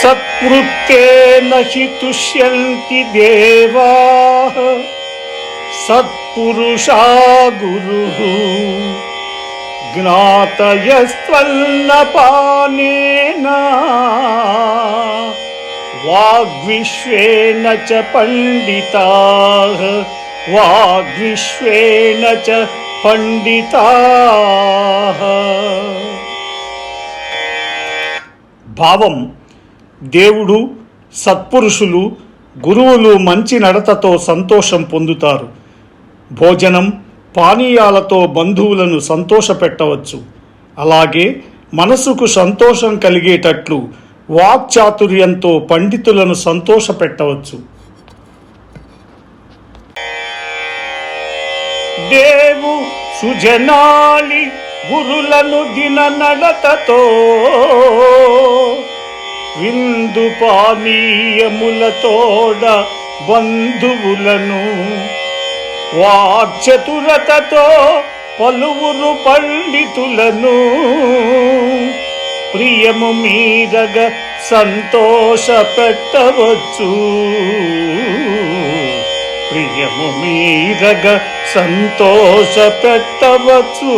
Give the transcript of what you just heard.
సత్కృత్యేన హి తుష్యంతి దేవాః సత్పురుషా గురుః జ్ఞాతయస్త్వన్నపానేన వాగ్విశ్వేన చ పండితాః వాగ్విశ్వేన చ పండితాః భావం దేవుడు సత్పురుషులు గురువులు మంచి నడతతో సంతోషం పొందుతారు. భోజనం పానీయాలతో బంధువులను సంతోషపెట్టవచ్చు. అలాగే మనసుకు సంతోషం కలిగేటట్లు వాక్చాతుర్యంతో పండితులను సంతోషపెట్టవచ్చు. దేవు సుజనాలి గురులను దిన నడతతో విందు పానీయములతోడ బంధువులను వాక్చతురతతో పలువురు పండితులను ప్రియము మీరగ సంతోష పెట్టవచ్చు ప్రియము మీరగ సంతోష పెట్టవచ్చు